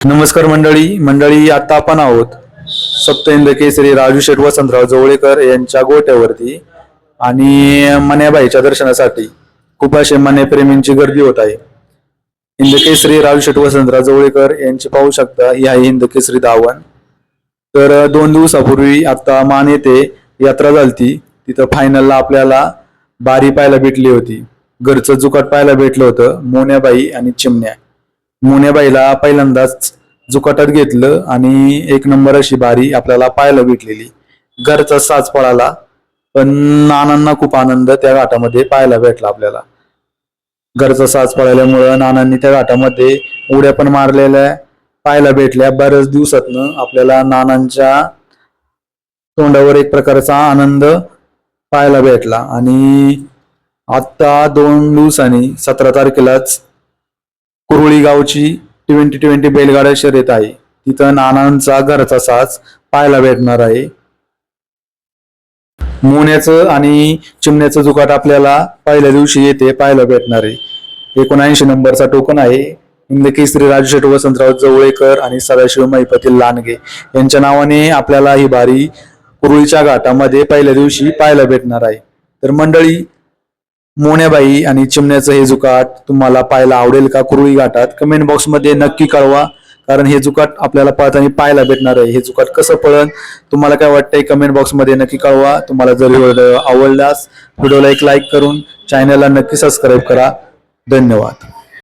नमस्कार मंडळी. मंडळी आता आपण आहोत सप्तहिंद केसरी राजू शेठ वसंतराव जवळेकर यांच्या गोट्यावरती आणि मन्याबाईच्या दर्शनासाठी. खूप असे मन्याप्रेमींची गर्दी होत आहे. हिंद केसरी राजू शेठ वसंतराव जवळेकर यांची पाहू शकता ही आहे हिंद केसरी तर दोन दिवसापूर्वी आता मान येथे यात्रा झालती. तिथं फायनलला आपल्याला बारी पाहायला भेटली होती. घरचं जुकाट पाहायला भेटलं होतं मोन्याबाई आणि चिमण्या. मोन्याबाईला पहिल्यांदाच जुकाटात घेतलं आणि एक नंबर अशी बारी आपल्याला पाहायला भेटलेली. घरचा साज पळाला पण नानांना खूप आनंद त्या घाटामध्ये पाहायला भेटला आपल्याला. घरचा साज पळाल्यामुळं नानांनी त्या घाटामध्ये उड्या पण मारलेल्या पाहायला भेटल्या. बऱ्याच दिवसातनं आपल्याला नानांच्या तोंडावर एक प्रकारचा आनंद पाहायला भेटला आणि आता दोन दिवसांनी सतरा तारखेलाच कुरुळी गावची ट्वेंटी ट्वेंटी बैलगाड्या शर्यत आहे. तिथं नानांचा घरचा साज पाहायला भेटणार आहे. मोन्याचं आणि चिमण्याचं जुकाट आपल्याला पहिल्या दिवशी येते पाहायला भेटणार आहे. एकोणऐंशी नंबरचा टोकन आहे. इंदकेसरी राजशेठ वसंतराव जवळेकर आणि सदाशिव महिपतील लांडगे यांच्या नावाने आपल्याला ही बारी कुरुळीच्या घाटामध्ये पहिल्या दिवशी पाहायला भेटणार आहे. तर मंडळी मोन्याबाई आणि चिमण्याचं हे जुकाट तुम्हाला पाहायला आवडेल का? कुरुळी घाटात कमेंट बॉक्समध्ये नक्की कळवा कारण हे जुकाट आपल्याला पळताना पाहायला भेटणार आहे. हे जुकाट कसं पळन तुम्हाला काय वाटतंय? कमेंट बॉक्समध्ये नक्की कळवा. तुम्हाला जर व्हिडिओ आवडल्यास व्हिडिओला एक लाईक करून चॅनलला नक्की सबस्क्राईब करा. धन्यवाद.